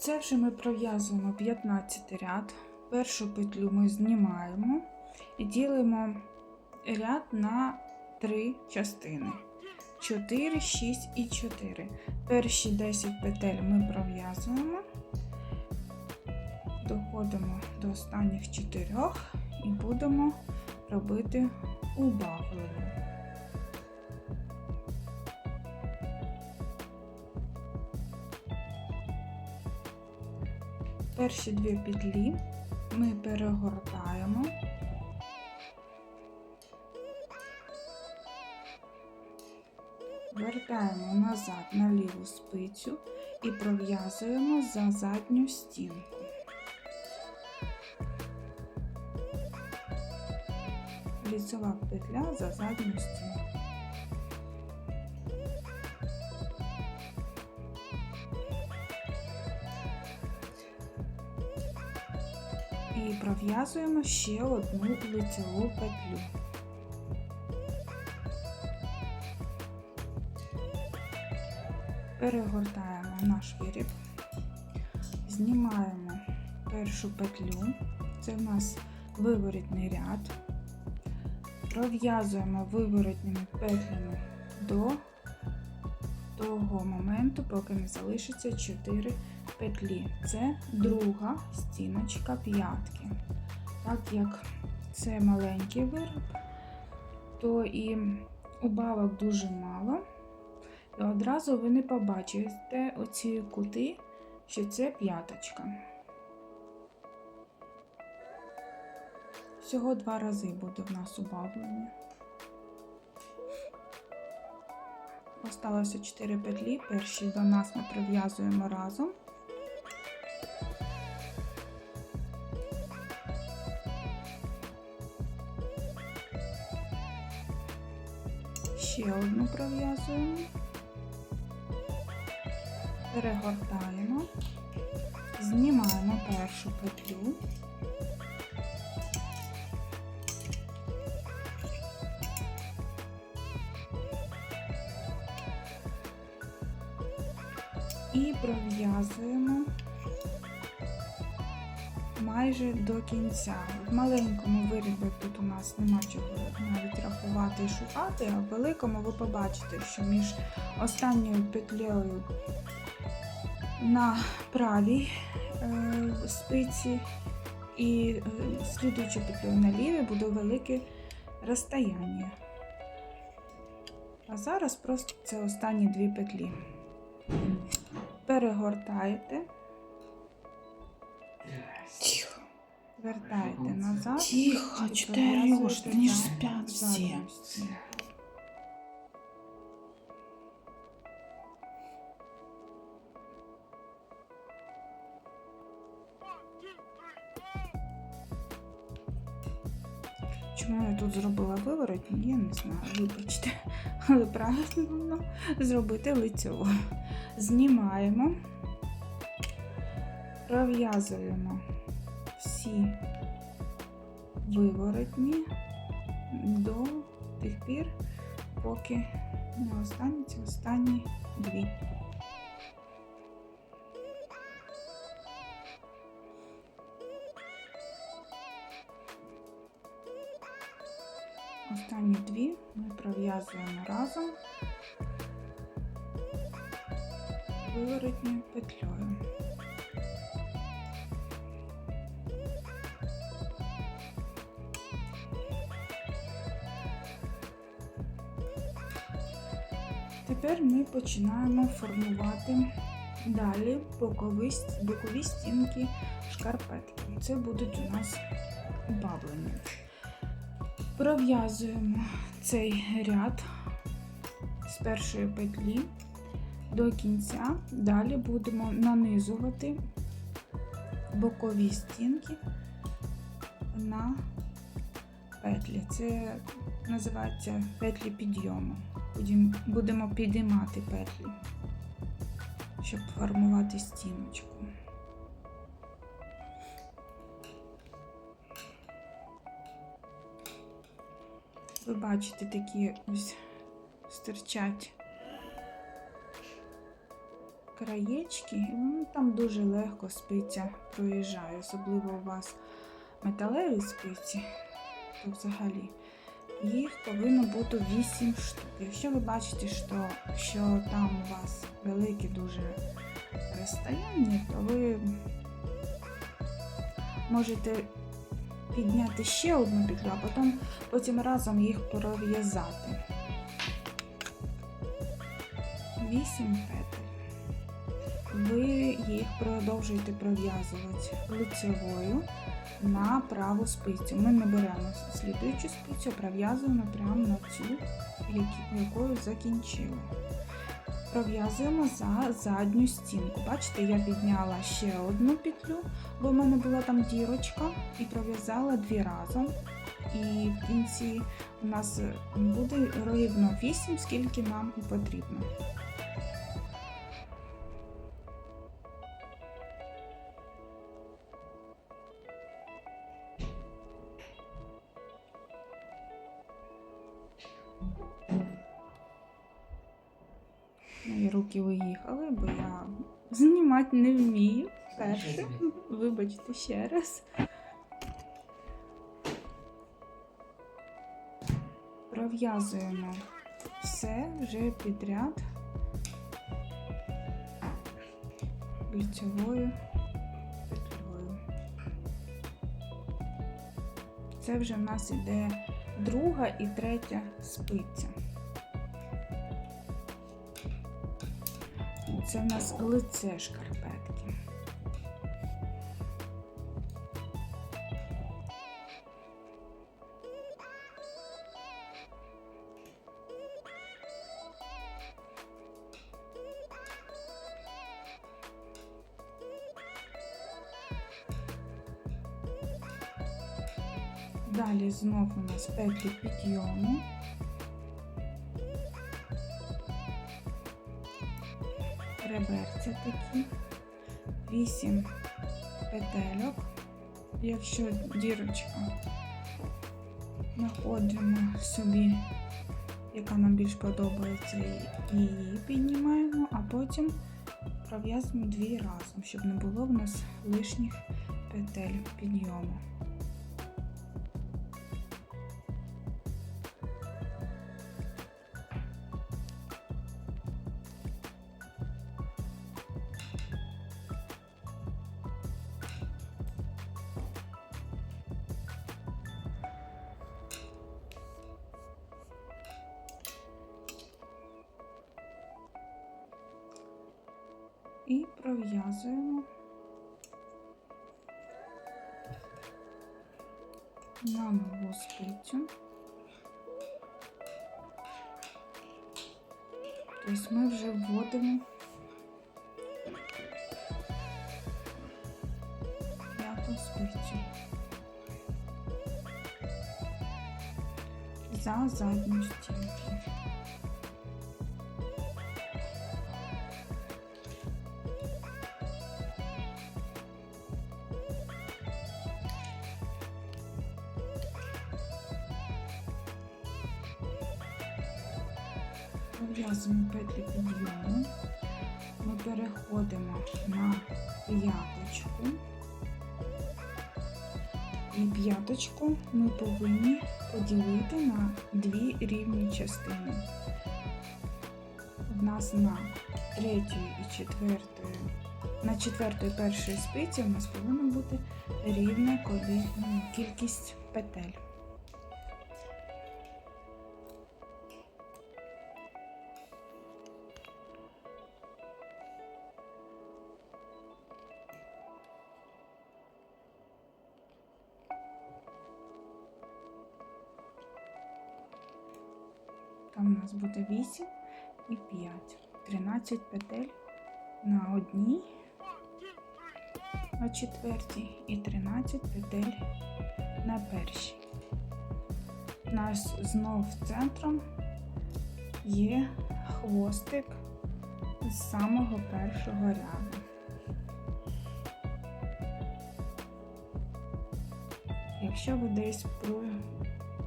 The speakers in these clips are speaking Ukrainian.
Це вже ми пров'язуємо 15 ряд. Першу петлю ми знімаємо і ділимо ряд на три частини: 4, 6 і 4. Перші 10 петель ми пров'язуємо, доходимо до останніх 4 і будемо робити убавлення. Перші дві петлі ми перегортаємо. Вертаємо назад на ліву спицю і пров'язуємо за задню стінку. Ліцева петля за задню стінку. І пров'язуємо ще одну лицеву петлю. Перегортаємо наш виріб, знімаємо першу петлю, це в нас виворітний ряд, пров'язуємо виворітними петлями до того моменту, поки не залишиться 4 петлі. Це друга стіночка п'ятки. Так як це маленький вироб, то і убавок дуже мало. І одразу ви не побачите оці кути, що це п'яточка. Всього два рази буде в нас убавлення. Осталося 4 петлі. Перші до нас ми прив'язуємо разом. Ще одну пров'язуємо, перегортаємо, знімаємо першу петлю. І пров'язуємо майже до кінця. В маленькому вирібі тут у нас нема чого навіть рахувати і шукати, а в великому ви побачите, що між останньою петлею на правій е, спиці і е, слідуючою петлею на лівій буде велике розстояння. А зараз просто це останні дві петлі. Перегортаєте. Тихо. Вертаєте назад. Тихо, і что ты орешь? пров'язуєте Они тут зробила виворотні, я не знаю, вибачте. Але правильно зробити лицьово. Знімаємо, пров'язуємо всі виворотні до тих пір, поки не останеться останні дві. Останні дві ми пров'язуємо разом виворотньою петлею. Тепер ми починаємо формувати далі бокові, стінки шкарпетки. Це будуть у нас убавлення. Пров'язуємо цей ряд з першої петлі до кінця. Далі будемо нанизувати бокові стінки на петлі. Це називається петлі підйому. Будемо підіймати петлі, щоб формувати стіночку. Ви бачите, такі ось стирчать краєчки, там дуже легко спиця проїжджає, особливо у вас металеві спиці, то взагалі їх повинно бути 8 штук. Якщо ви бачите, що, що там у вас велике дуже розстояння, то ви можете підняти ще одну петлю, а потім, потім разом їх пров'язати. 8 петель. Ви їх продовжуєте пров'язувати лицевою на праву спицю. Ми не беремо слідуючу спицю, пров'язуємо прямо на цю, якою закінчили. Пров'язуємо за задню стінку. Бачите, я підняла ще одну петлю, бо в мене була там дірочка, і пров'язала дві разом. І в кінці у нас буде рівно 8, скільки нам потрібно. Руки виїхали, бо я знімати не вмію. Перше. Вибачте ще раз. Пров'язуємо все вже підряд лицевою петлею. Це вже в нас іде друга і третя спиця. Це в нас лице шкарпетки. Далі знов у нас петлі підйому. Реберця такі, 8 петельок. Якщо дірочка знаходимо собі, яка нам більш подобається, її піднімаємо, а потім пров'язуємо дві разом, щоб не було в нас лишніх петель підйому. І пров'язуємо на нову спицю. Тобто ми вже вводимо п'яту спицю за задню стінку. П'яточку ми повинні поділити на дві рівні частини. У нас на третьої і четвертої, на четвертої першої спиці у нас повинна бути рівна кількість петель. У нас буде 8 і 5. 13 петель на одній, на четвертій і 13 петель на першій. У нас знов центром є хвостик з самого першого ряду. Якщо ви десь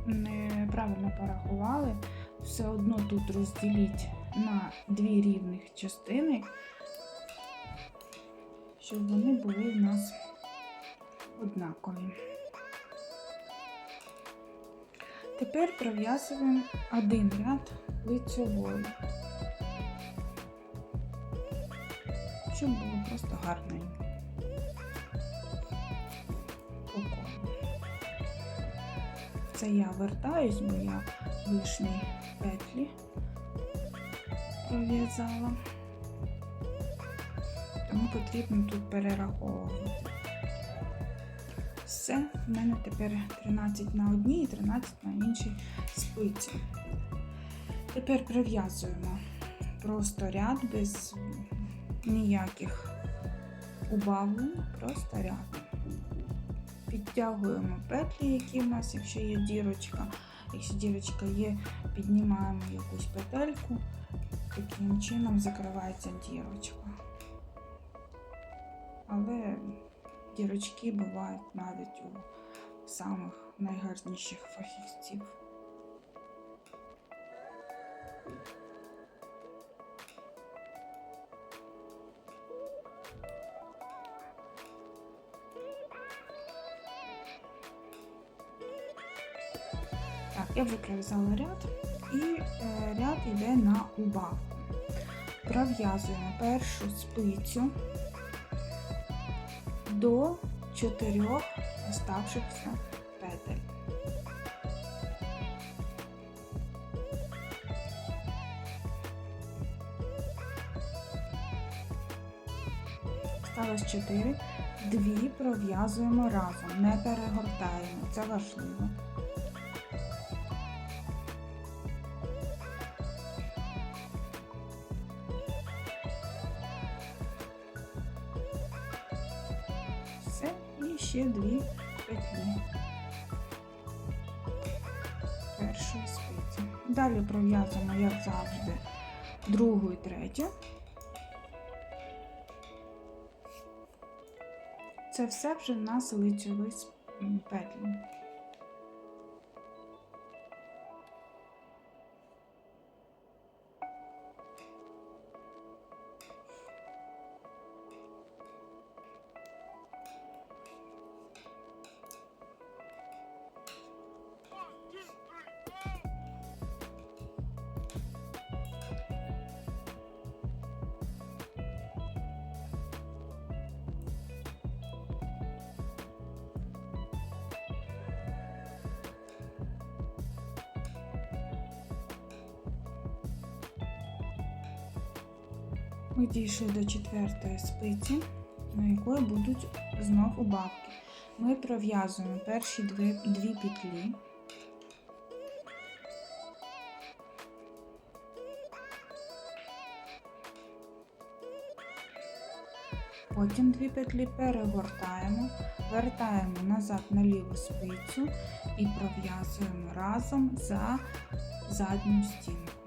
неправильно порахували, все одно тут розділіть на дві рівних частини щоб вони були в нас однакові. Тепер пров'язуємо один ряд лицьовою, щоб було просто гарненько. Це я вертаюсь, бо я лишні петлі пров'язала. Тому потрібно тут перераховувати. Все, в мене тепер 13 на одній і 13 на іншій спиці. Тепер прив'язуємо просто ряд без ніяких убавлень, просто ряд. Підтягуємо петлі, які в нас, якщо є дірочка. Якщо дірочка є, піднімаємо якусь петельку, таким чином закривається дірочка. Але дірочки бувають навіть у самих найгарніших фахівців. Я вже пров'язала ряд, і е, ряд йде на убавку. Пров'язуємо першу спицю до чотирьох оставшихся петель. Осталось 4. Дві пров'язуємо разом, не перегортаємо, це важливо. Першої спиці. Далі пров'язуємо, як завжди, другу і третю. Це все вже на нас лицьові с- м, петлі. Ми дійшли до четвертої спиці, на якої будуть знов убавки. Ми пров'язуємо перші дві, дві петлі. Потім дві петлі перегортаємо, вертаємо назад на ліву спицю і пров'язуємо разом за задню стінку.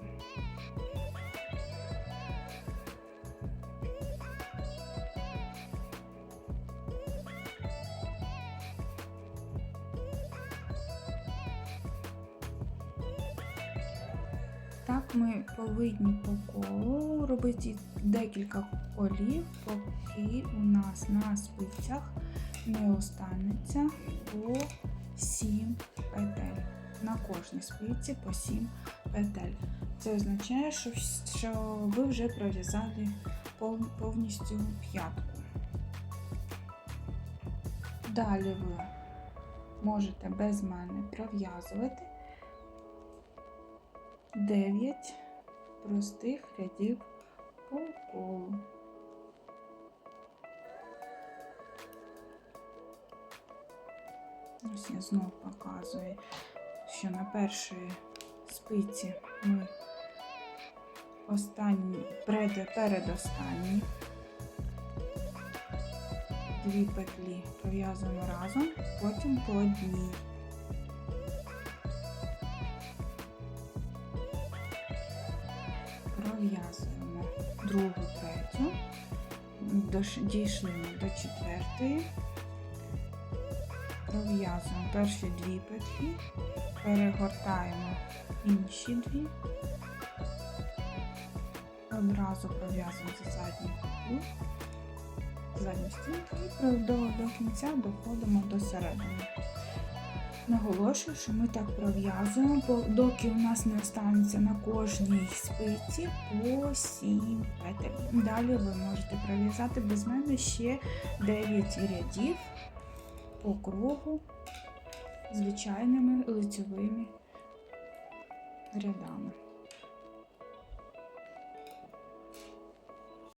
Так ми повинні по колу робити декілька колів, поки у нас на спицях не останеться по 7 петель. На кожній спиці по 7 петель. Це означає, що, ви вже пров'язали повністю п'ятку. Далі ви можете без мене пров'язувати 9 простих рядів по колу. Ось я знов показую, що на першій спиці ми останні, перед, передостанні дві петлі пров'язуємо разом, потім по одній. Дійшли ми до четвертої, пров'язуємо перші дві петлі, перегортаємо інші дві, одразу пров'язуємо за задню петлю, задню стінку і до, до кінця доходимо до середини. Наголошую, що ми так пров'язуємо, доки у нас не останеться на кожній спиці по 7 петель. Далі ви можете пров'язати без мене ще 9 рядів по кругу звичайними лицевими рядами.